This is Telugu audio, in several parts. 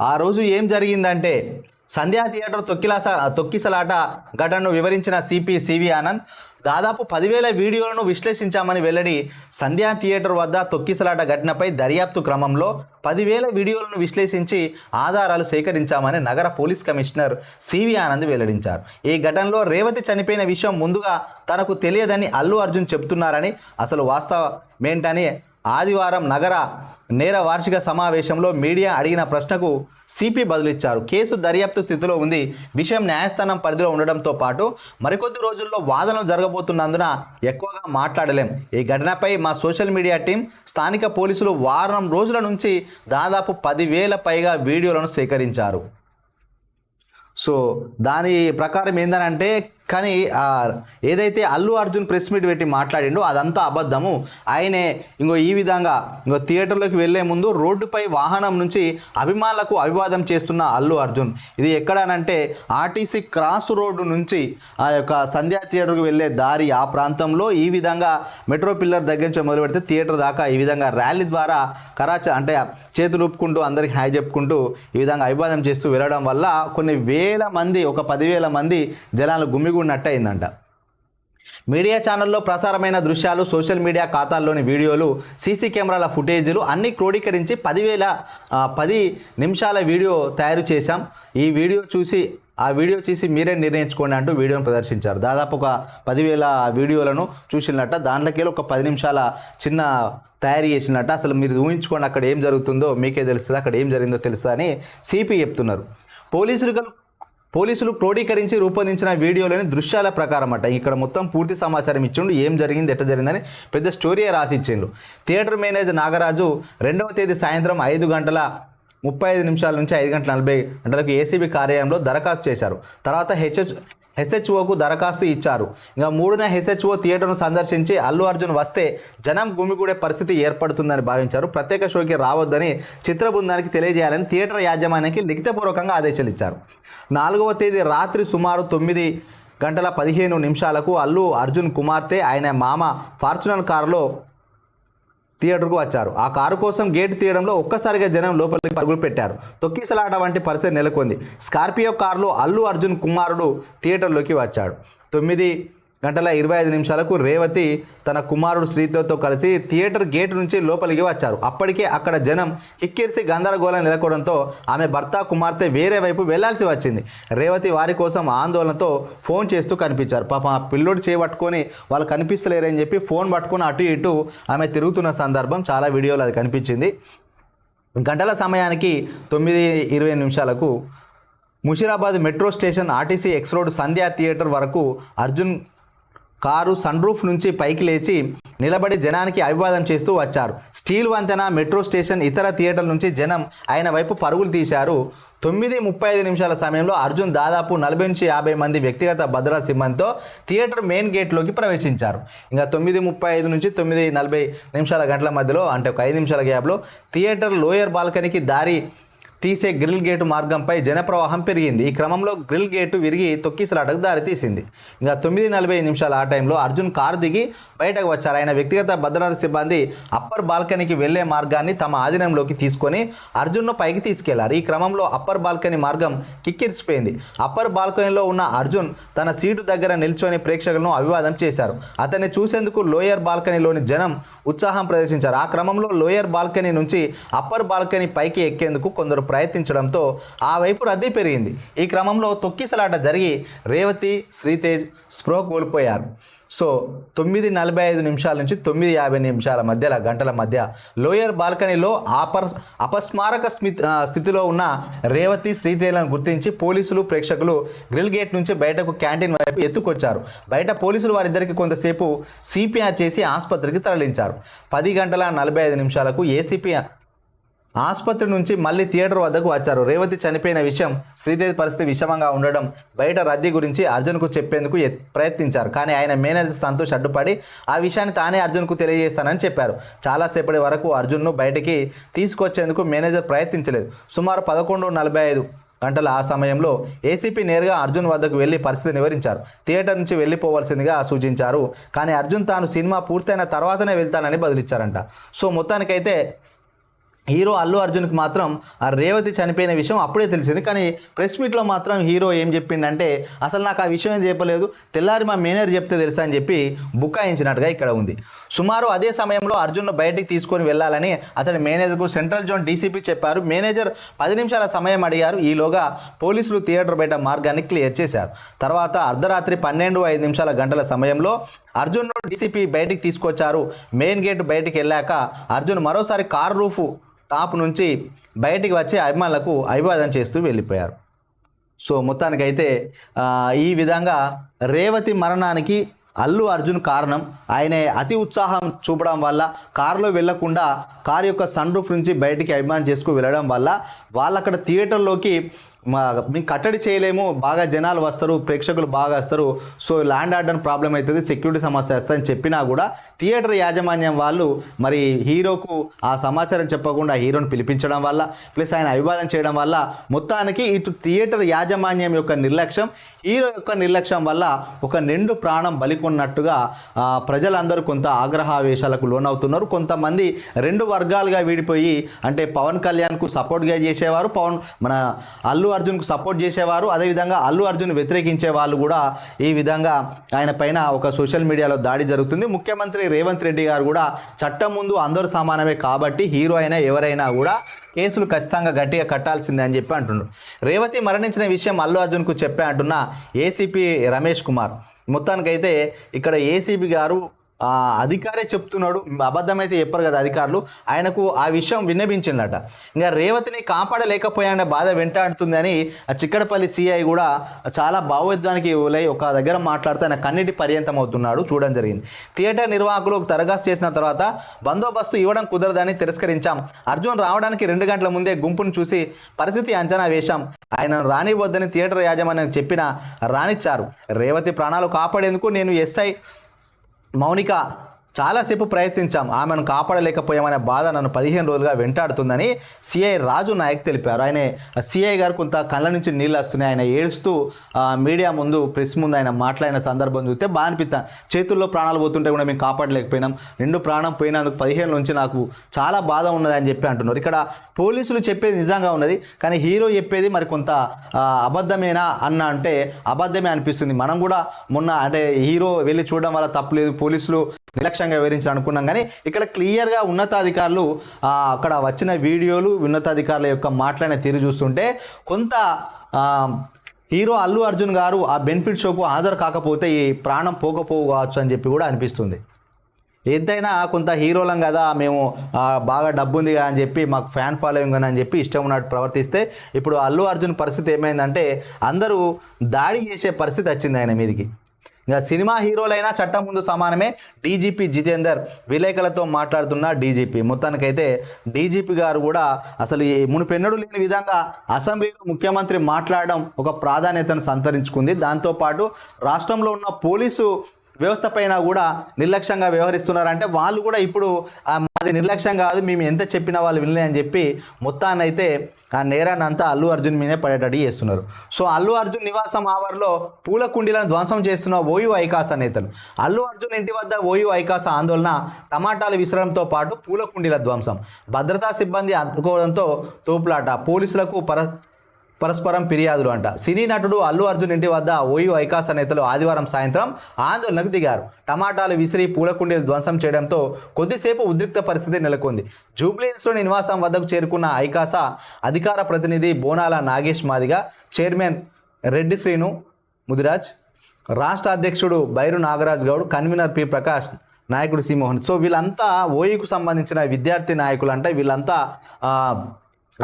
ఆ రోజు ఏం జరిగిందంటే సంధ్యా థియేటర్ తొక్కిలాస తొక్కిసలాట ఘటనను వివరించిన సిపి సివి ఆనంద్ దాదాపు పదివేల వీడియోలను విశ్లేషించామని వెల్లడి సంధ్యా థియేటర్ వద్ద తొక్కిసలాట ఘటనపై దర్యాప్తు క్రమంలో పదివేల వీడియోలను విశ్లేషించి ఆధారాలు సేకరించామని నగర పోలీస్ కమిషనర్ సివి ఆనంద్ వెల్లడించారు. ఈ ఘటనలో రేవతి చనిపోయిన విషయం ముందుగా తనకు తెలియదని అల్లు అర్జున్ చెబుతున్నారని అసలు వాస్తవమేంటని ఆదివారం నగర నేర వార్షిక సమావేశంలో మీడియా అడిగిన ప్రశ్నకు సిపి బదులిచ్చారు. కేసు దర్యాప్తు స్థితిలో ఉంది. విషయం న్యాయస్థానం పరిధిలో ఉండడంతో పాటు మరికొద్ది రోజుల్లో వాదనలు జరగబోతున్నందున ఎక్కువగా మాట్లాడలేం. ఈ ఘటనపై మా సోషల్ మీడియా టీం స్థానిక పోలీసులు వారం రోజుల నుంచి దాదాపు పదివేల పైగా వీడియోలను సేకరించారు. సో దాని ప్రకారం ఏందనంటే కానీ ఏదైతే అల్లు అర్జున్ ప్రెస్ మీట్ పెట్టి మాట్లాడిండో అదంతా అబద్ధము. ఆయనే ఇంకో ఈ విధంగా ఇంకో థియేటర్లోకి వెళ్ళే ముందు రోడ్డుపై వాహనం నుంచి అభిమానులకు అభివాదం చేస్తున్న అల్లు అర్జున్. ఇది ఎక్కడనంటే ఆర్టీసీ క్రాస్ రోడ్డు నుంచి ఆ యొక్క సంధ్యా థియేటర్కి వెళ్ళే దారి ఆ ప్రాంతంలో ఈ విధంగా మెట్రో పిల్లర్ దగ్గర నుంచి మొదలు పెడితే థియేటర్ దాకా ఈ విధంగా ర్యాలీ ద్వారా కరాచ అంటే చేతులు ఊపుకుంటూ అందరికి హాయ్ చెప్పుకుంటూ ఈ విధంగా అభివాదం చేస్తూ వెళ్ళడం వల్ల కొన్ని వేల మంది ఒక పదివేల మంది జనాలు గుమ్మిగూడినట్టు అయిందంట మీడియా ఛానల్లో ప్రసారమైన దృశ్యాలు సోషల్ మీడియా ఖాతాల్లోని వీడియోలు సీసీ కెమెరాల ఫుటేజీలు అన్నీ క్రోడీకరించి పదివేల పది నిమిషాల వీడియో తయారు చేశాం. ఈ వీడియో చూసి ఆ వీడియో చూసి మీరే నిర్ణయించుకోండి అంటూ వీడియోను ప్రదర్శించారు. దాదాపు ఒక పదివేల వీడియోలను చూసినట్ట దాంట్లోకి ఒక పది నిమిషాల చిన్న తయారు చేసినట్ట అసలు మీరు ఊహించుకోండి అక్కడ ఏం జరుగుతుందో మీకే తెలుస్తుంది అక్కడ ఏం జరిగిందో తెలుస్తుంది అని సిపి చెప్తున్నారు. పోలీసులు పోలీసులు క్రోడీకరించి రూపొందించిన వీడియోలోని దృశ్యాల ప్రకారం అట ఇక్కడ మొత్తం పూర్తి సమాచారం ఇచ్చిండు. ఏం జరిగింది ఎట్ట జరిగిందని పెద్ద స్టోరీయే రాసి ఇచ్చిండు థియేటర్ మేనేజర్ నాగరాజు రెండవ తేదీ సాయంత్రం ఐదు గంటల ముప్పై ఐదు నిమిషాల నుంచి ఐదు గంటల నలభై గంటలకు ఏసీబీ కార్యాలయంలో దరఖాస్తు చేశారు. తర్వాత హెచ్హెచ్ హెచ్హెచ్ఓకు దరఖాస్తు ఇచ్చారు. ఇంకా మూడున హెచ్హెచ్ఓ థియేటర్ను సందర్శించి అల్లు అర్జున్ వస్తే జనం గుమిగూడే పరిస్థితి ఏర్పడుతుందని భావించారు. ప్రత్యేక షోకి రావద్దని చిత్ర బృందానికి తెలియజేయాలని థియేటర్ యాజమాన్యానికి లిఖితపూర్వకంగా ఆదేశాలు ఇచ్చారు నాలుగవ తేదీ రాత్రి సుమారు తొమ్మిది గంటల పదిహేను నిమిషాలకు అల్లు అర్జున్ కుమార్తె ఆయన మామ ఫార్చునర్ కారులో థియేటర్కు వచ్చారు. ఆ కారు కోసం గేటు తీయడంలో ఒక్కసారిగా జనం లోపలికి పరుగులు పెట్టారు. తొక్కిసలాట వంటి పరిస్థితి నెలకొంది. స్కార్పియో కారులో అల్లు అర్జున్ కుమారుడు థియేటర్లోకి వచ్చాడు. తొమ్మిది గంటల ఇరవై ఐదు నిమిషాలకు రేవతి తన కుమారుడు శ్రీతోతో కలిసి థియేటర్ గేట్ నుంచి లోపలికి వచ్చారు. అప్పటికే అక్కడ జనం కిక్కిరిసి గందరగోళం నెలకొవడంతో ఆమె భర్త కుమార్తె వేరే వైపు వెళ్ళాల్సి వచ్చింది. రేవతి వారి కోసం ఆందోళనతో ఫోన్ చేస్తూ కనిపించారు. పాప ఆ పిల్లోడు చేపట్టుకొని వాళ్ళు కనిపిస్తలేరని చెప్పి ఫోన్ పట్టుకొని అటు ఇటు ఆమె తిరుగుతున్న సందర్భం చాలా వీడియోలు అది కనిపించింది. గంటల సమయానికి తొమ్మిది ఇరవై నిమిషాలకు Musheerabad metro station RTC X road Sandhya theatre వరకు అర్జున్ కారు సన్ రూఫ్ నుంచి పైకి లేచి నిలబడి జనానికి అభివాదం చేస్తూ వచ్చారు. స్టీల్ వంతెన మెట్రో స్టేషన్ ఇతర థియేటర్ల నుంచి జనం ఆయన వైపు పరుగులు తీశారు. తొమ్మిది ముప్పై ఐదు నిమిషాల సమయంలో అర్జున్ దాదాపు నలభై నుంచి యాభై మంది వ్యక్తిగత భద్రతా సిబ్బందితో థియేటర్ మెయిన్ గేట్లోకి ప్రవేశించారు. ఇంకా తొమ్మిది ముప్పై ఐదు నుంచి తొమ్మిది నలభై నిమిషాల గంటల మధ్యలో అంటే ఒక ఐదు నిమిషాల గ్యాప్లో థియేటర్ లోయర్ బాల్కనీకి దారి తీసే గ్రిల్ గేటు మార్గంపై జనప్రవాహం పెరిగింది. ఈ క్రమంలో గ్రిల్ గేటు విరిగి తొక్కిసలాటకు దారితీసింది. ఇంకా తొమ్మిది నలభై నిమిషాల ఆ టైంలో అర్జున్ కారు దిగి బయటకు వచ్చారు. ఆయన వ్యక్తిగత భద్రతా సిబ్బంది అప్పర్ బాల్కనీకి వెళ్ళే మార్గాన్ని తమ ఆధీనంలోకి తీసుకొని అర్జున్ను పైకి తీసుకెళ్ళారు. ఈ క్రమంలో అప్పర్ బాల్కనీ మార్గం కిక్కిరిసిపోయింది. అప్పర్ బాల్కనీలో ఉన్న అర్జున్ తన సీటు దగ్గర నిల్చొని ప్రేక్షకులను అభివాదం చేశారు. అతన్ని చూసేందుకు లోయర్ బాల్కనీలోని జనం ఉత్సాహం ప్రదర్శించారు. ఆ క్రమంలో లోయర్ బాల్కనీ నుంచి అప్పర్ బాల్కనీ పైకి ఎక్కేందుకు కొందరు ప్రయత్నించడంతో ఆ వైపు రద్దీ పెరిగింది. ఈ క్రమంలో తొక్కిసలాట జరిగి రేవతి శ్రీతేజ్ స్పృహ కోల్పోయారు. సో తొమ్మిది నలభై ఐదు నిమిషాల నుంచి తొమ్మిది యాభై నిమిషాల మధ్యల గంటల మధ్య లోయర్ బాల్కనీలో ఆపర్ అపస్మారక స్మిత్ స్థితిలో ఉన్న రేవతి శ్రీతేలను గుర్తించి పోలీసులు ప్రేక్షకులు గ్రిల్ గేట్ నుంచి బయటకు క్యాంటీన్ వైపు ఎత్తుకొచ్చారు. బయట పోలీసులు వారిద్దరికి కొంతసేపు సిపిఆర్ చేసి ఆసుపత్రికి తరలించారు. పది గంటల నలభై ఐదు నిమిషాలకు ఏసీపీ ఆసుపత్రి నుంచి మళ్ళీ థియేటర్ వద్దకు వచ్చారు. రేవతి చనిపోయిన విషయం శ్రీదేవి పరిస్థితి విషమంగా ఉండడం బయట రద్దీ గురించి అర్జున్కు చెప్పేందుకు ప్రయత్నించారు. కానీ ఆయన మేనేజర్ సంతోష్ అడ్డుపడి ఆ విషయాన్ని తానే అర్జున్కు తెలియజేస్తానని చెప్పారు. చాలాసేపటి వరకు అర్జున్ను బయటికి తీసుకొచ్చేందుకు మేనేజర్ ప్రయత్నించలేదు. సుమారు పదకొండు నలభై ఐదు గంటల ఆ సమయంలో ఏసీపీ నేరుగా అర్జున్ వద్దకు వెళ్ళి పరిస్థితిని వివరించారు. థియేటర్ నుంచి వెళ్ళిపోవాల్సిందిగా సూచించారు. కానీ అర్జున్ తాను సినిమా పూర్తయిన తర్వాతనే వెళ్తానని బదిలిచ్చారంట. సో మొత్తానికైతే హీరో అల్లు అర్జున్కి మాత్రం ఆ రేవతి చనిపోయిన విషయం అప్పుడే తెలిసింది. కానీ ప్రెస్ మీట్లో మాత్రం హీరో ఏం చెప్పిండంటే అసలు నాకు ఆ విషయం ఏం చెప్పలేదు తెల్లారి మా మేనేజర్ చెప్తే తెలుసా అని చెప్పి బుకాయించినట్టుగా ఇక్కడ ఉంది. సుమారు అదే సమయంలో అర్జున్ను బయటికి తీసుకొని వెళ్ళాలని అతని మేనేజర్కు సెంట్రల్ జోన్ డీసీపీ చెప్పారు. మేనేజర్ పది నిమిషాల సమయం అడిగారు. ఈలోగా పోలీసులు థియేటర్ బయట మార్గాన్ని క్లియర్ చేశారు. తర్వాత అర్ధరాత్రి పన్నెండు ఐదు నిమిషాల గంటల సమయంలో అర్జున్ను డీసీపీ బయటికి తీసుకొచ్చారు. మెయిన్ గేట్ బయటికి వెళ్ళాక అర్జున్ మరోసారి కార్ రూఫ్ టాప్ నుంచి బయటికి వచ్చి అభిమానులకు అభివాదం చేస్తూ వెళ్ళిపోయారు. సో మొత్తానికైతే ఈ విధంగా రేవతి మరణానికి అల్లు అర్జున్ కారణం. ఆయన అతి ఉత్సాహం చూపడం వల్ల కారులో వెళ్ళకుండా కారు యొక్క సన్ రూఫ్ నుంచి బయటికి అభిమానం చేసుకు వెళ్ళడం వల్ల వాళ్ళు అక్కడ థియేటర్లోకి మా మేము కట్టడి చేయలేము బాగా జనాలు వస్తారు ప్రేక్షకులు బాగా వస్తారు so law and order problem అవుతుంది సెక్యూరిటీ సమస్య వస్తుందని చెప్పినా కూడా థియేటర్ యాజమాన్యం వాళ్ళు మరి హీరోకు ఆ సమాచారం చెప్పకుండా హీరోని పిలిపించడం వల్ల ప్లస్ ఆయన అభివాదం చేయడం వల్ల మొత్తానికి ఇటు థియేటర్ యాజమాన్యం యొక్క నిర్లక్ష్యం హీరో యొక్క నిర్లక్ష్యం వల్ల ఒక నిండు ప్రాణం బలికొన్నట్టుగా ప్రజలందరూ కొంత ఆగ్రహావేశాలకు లోనవుతున్నారు. కొంతమంది రెండు వర్గాలుగా విడిపోయి అంటే పవన్ కళ్యాణ్కు సపోర్ట్గా చేసేవారు పవన్ మన అల్లు అర్జున్కు సపోర్ట్ చేసేవారు అదేవిధంగా అల్లు అర్జున్ వ్యతిరేకించే వాళ్ళు కూడా ఈ విధంగా ఆయన పైన ఒక సోషల్ మీడియాలో దాడి జరుగుతుంది. ముఖ్యమంత్రి రేవంత్ రెడ్డి గారు కూడా చట్టం ముందు అందరూ సమానమే కాబట్టి హీరో అయినా ఎవరైనా కూడా కేసులు ఖచ్చితంగా గట్టిగా కట్టాల్సిందే అని చెప్పి అంటున్నారు రేవతి మరణించిన విషయం అల్లు అర్జున్కు చెప్పా అంటున్న ఏసీపీ రమేష్ కుమార్. మొత్తానికైతే ఇక్కడ ఏసీబీ గారు అధికారే చెప్తున్నాడు. అబద్ధమైతే చెప్పరు కదా అధికారులు. ఆయనకు ఆ విషయం విన్నపించిందట ఇంకా రేవతిని కాపాడలేకపోయానే బాధ వెంటాడుతుందని ఆ చిక్కడపల్లి సిఐ కూడా చాలా భావోద్వానికి లై ఒక దగ్గర మాట్లాడుతూ ఆయన కన్నిటి పర్యంతం అవుతున్నాడు చూడడం జరిగింది. థియేటర్ నిర్వాహకులు దరఖాస్తు చేసిన తర్వాత బందోబస్తు ఇవ్వడం కుదరదని తిరస్కరించాం. అర్జున్ రావడానికి రెండు గంటల ముందే గుంపును చూసి పరిస్థితి అంచనా వేశాం. ఆయన రానివద్దని థియేటర్ యాజమాన్యం చెప్పిన రానిచ్చారు. రేవతి ప్రాణాలు కాపాడేందుకు నేను ఎస్ఐ మౌనిక చాలాసేపు ప్రయత్నించాం. ఆమెను కాపాడలేకపోయామనే బాధ నన్ను పదిహేను రోజులుగా వెంటాడుతుందని సిఐ రాజు నాయక్ తెలిపారు. ఆయన సిఐ గారు కొంత కళ్ళ నుంచి నీళ్ళు వస్తున్నాయి. ఆయన ఏడుస్తూ మీడియా ముందు ప్రెస్ ముందు ఆయన మాట్లాడిన సందర్భం చూస్తే బాగా అనిపిస్తా చేతుల్లో ప్రాణాలు పోతుంటే కూడా మేము కాపాడలేకపోయినాం. రెండు ప్రాణం పోయినందుకు పదిహేను నుంచి నాకు చాలా బాధ ఉన్నది అని చెప్పి అంటున్నారు. ఇక్కడ పోలీసులు చెప్పేది నిజంగా ఉన్నది కానీ హీరో చెప్పేది మరి కొంత అబద్ధమేనా అన్న అంటే అబద్ధమే అనిపిస్తుంది. మనం కూడా మొన్న అంటే హీరో వెళ్ళి చూడడం వల్ల తప్పలేదు పోలీసులు నిర్లక్ష్యంగా వివరించారు అనుకున్నాం కానీ ఇక్కడ క్లియర్గా ఉన్నతాధికారులు అక్కడ వచ్చిన వీడియోలు ఉన్నతాధికారుల యొక్క మాట్లాడిన తీరు చూస్తుంటే కొంత హీరో అల్లు అర్జున్ గారు ఆ బెనిఫిట్ షోకు హాజరు కాకపోతే ఈ ప్రాణం పోకపోవచ్చు అని చెప్పి కూడా అనిపిస్తుంది. ఎంతైనా కొంత హీరోలం కదా మేము బాగా డబ్బు ఉంది కదా అని చెప్పి మాకు ఫ్యాన్ ఫాలోయింగ్ అని చెప్పి ఇష్టం ఉన్నట్టు ప్రవర్తిస్తే ఇప్పుడు అల్లు అర్జున్ పరిస్థితి ఏమైందంటే అందరూ దాడి చేసే పరిస్థితి వచ్చింది ఆయన మీదికి. ఇంకా సినిమా హీరోలైనా చట్టం ముందు సమానమే. డీజీపీ జితేందర్ విలేకరులతో మాట్లాడుతున్న డీజీపీ. మొత్తానికైతే డీజీపీ గారు కూడా అసలు ఈ లేని విధంగా అసెంబ్లీలో ముఖ్యమంత్రి మాట్లాడడం ఒక ప్రాధాన్యతను సంతరించుకుంది. దాంతోపాటు రాష్ట్రంలో ఉన్న పోలీసు వ్యవస్థ పైన కూడా నిర్లక్ష్యంగా వ్యవహరిస్తున్నారంటే వాళ్ళు కూడా ఇప్పుడు అది నిర్లక్ష్యం కాదు మేము ఎంత చెప్పినా వాళ్ళు వినలే అని చెప్పి మొత్తాన్ని అయితే ఆ నేరాన్ని అంతా అల్లు అర్జున్ మీదే పడేటట్టు చేస్తున్నారు. సో అల్లు అర్జున్ నివాసం ఆవర్లో పూల కుండీలను ధ్వంసం చేస్తున్న ఓయూ ఐకాస నేతలు. అల్లు అర్జున్ ఇంటి వద్ద ఓయూ ఐకాస ఆందోళన టమాటాలు విసరడంతో పాటు పూల కుండీల ధ్వంసం. భద్రతా సిబ్బంది అందుకోవడంతో తోపులాట. పోలీసులకు పర పరస్పరం ఫిర్యాదులు అంట. సినీ నటుడు అల్లు అర్జున్ ఇంటి వద్ద ఓయూ ఐకాస నేతలు ఆదివారం సాయంత్రం ఆందోళనకు దిగారు. టమాటాలు విసిరి పూలకుండీలు ధ్వంసం చేయడంతో కొద్దిసేపు ఉద్రిక్త పరిస్థితి నెలకొంది. జూబ్లీహిల్స్లోని నివాసం వద్దకు చేరుకున్న ఐకాస అధికార ప్రతినిధి బోనాల నాగేష్ మాదిగా చైర్మన్ రెడ్డి శ్రీను ముదిరాజ్ రాష్ట్ర అధ్యక్షుడు బైరు నాగరాజ్ గౌడ్ కన్వీనర్ పి ప్రకాష్ నాయకుడు సి మోహన్. సో వీళ్ళంతా ఓయూకు సంబంధించిన విద్యార్థి నాయకులు అంటే వీళ్ళంతా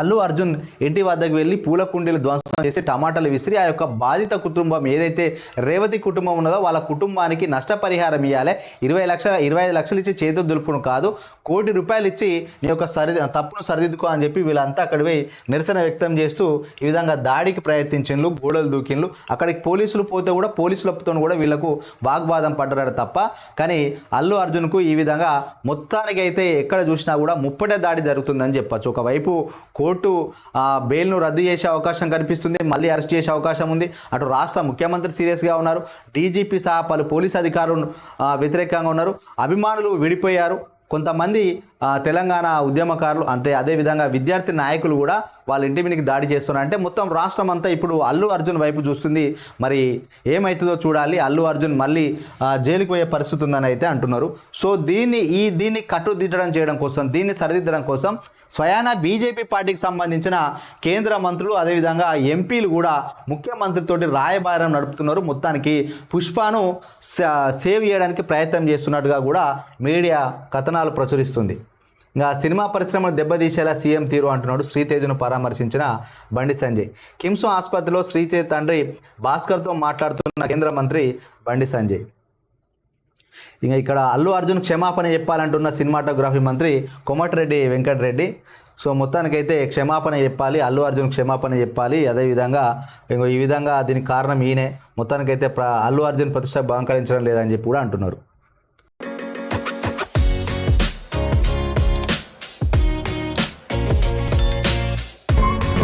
అల్లు అర్జున్ ఇంటి వద్దకు వెళ్ళి పూల కుండీలు ధ్వంసం చేసి టమాటాలు విసిరి ఆ యొక్క బాధిత కుటుంబం ఏదైతే రేవతి కుటుంబం ఉన్నదో వాళ్ళ కుటుంబానికి నష్టపరిహారం ఇవ్వాలి ఇరవై లక్షల ఇరవై ఐదు లక్షలు ఇచ్చి చేతులు దులుపును కాదు కోటి రూపాయలు ఇచ్చి నీ యొక్క సరి తప్పును సరిదిద్దుకో అని చెప్పి వీళ్ళంతా అక్కడ పోయి నిరసన వ్యక్తం చేస్తూ ఈ విధంగా దాడికి ప్రయత్నించిండ్లు గోడలు దూకిండ్లు. అక్కడికి పోలీసులు పోతే కూడా పోలీసులతో కూడా వీళ్ళకు వాగ్వాదం పడ్డారు తప్ప కానీ అల్లు అర్జున్కు ఈ విధంగా మొత్తానికైతే ఎక్కడ చూసినా కూడా ముప్పటే దాడి జరుగుతుందని చెప్పచ్చు. ఒకవైపు కోర్టు ఆ, బెయిల్ను రద్దు చేసే అవకాశం కనిపిస్తుంది. మళ్ళీ అరెస్ట్ చేసే అవకాశం ఉంది. అటు రాష్ట్ర ముఖ్యమంత్రి సీరియస్గా ఉన్నారు. డీజీపీ సహా పలు పోలీస్ అధికారులు వ్యతిరేకంగా ఉన్నారు. అభిమానులు విడిపోయారు. కొంతమంది తెలంగాణ ఉద్యమకారులు అంటే అదేవిధంగా విద్యార్థి నాయకులు కూడా వాళ్ళ ఇంటి మీదకి దాడి చేస్తున్నారు అంటే మొత్తం రాష్ట్రం అంతా ఇప్పుడు అల్లు అర్జున్ వైపు చూస్తుంది. మరి ఏమవుతుందో చూడాలి. అల్లు అర్జున్ మళ్ళీ జైలుకు జైలుకి పోయే పరిస్థితి ఉందని అయితే అంటున్నారు. సో దీన్ని ఈ దీన్ని కట్టుదిద్దడం చేయడం కోసం దీన్ని సరిదిద్దడం కోసం స్వయాన బీజేపీ పార్టీకి సంబంధించిన కేంద్ర మంత్రులు అదేవిధంగా ఎంపీలు కూడా ముఖ్యమంత్రితోటి రాయబారం నడుపుతున్నారు. మొత్తానికి పుష్పను సేవ్ చేయడానికి ప్రయత్నం చేస్తున్నట్టుగా కూడా మీడియా కథనాలు ప్రచురిస్తుంది. ఇంకా సినిమా పరిశ్రమను దెబ్బతీసేలా సీఎం తీరు అంటున్నాడు శ్రీతేజను పరామర్శించిన బండి సంజయ్. కిమ్స్ ఆసుపత్రిలో శ్రీతేజ్ తండ్రి భాస్కర్తో మాట్లాడుతున్న కేంద్ర మంత్రి బండి సంజయ్. ఇంకా ఇక్కడ అల్లు అర్జున్ క్షమాపణ చెప్పాలంటున్న సినిమాటోగ్రఫీ మంత్రి కొమటిరెడ్డి వెంకటరెడ్డి. సో మొత్తానికైతే క్షమాపణ చెప్పాలి అల్లు అర్జున్ క్షమాపణ చెప్పాలి. అదేవిధంగా ఇంకో ఈ విధంగా దీనికి కారణం ఈయనే. మొత్తానికైతే ప్ర అల్లు అర్జున్ ప్రతిష్ట బహంకరించడం లేదని చెప్పి కూడా అంటున్నారు.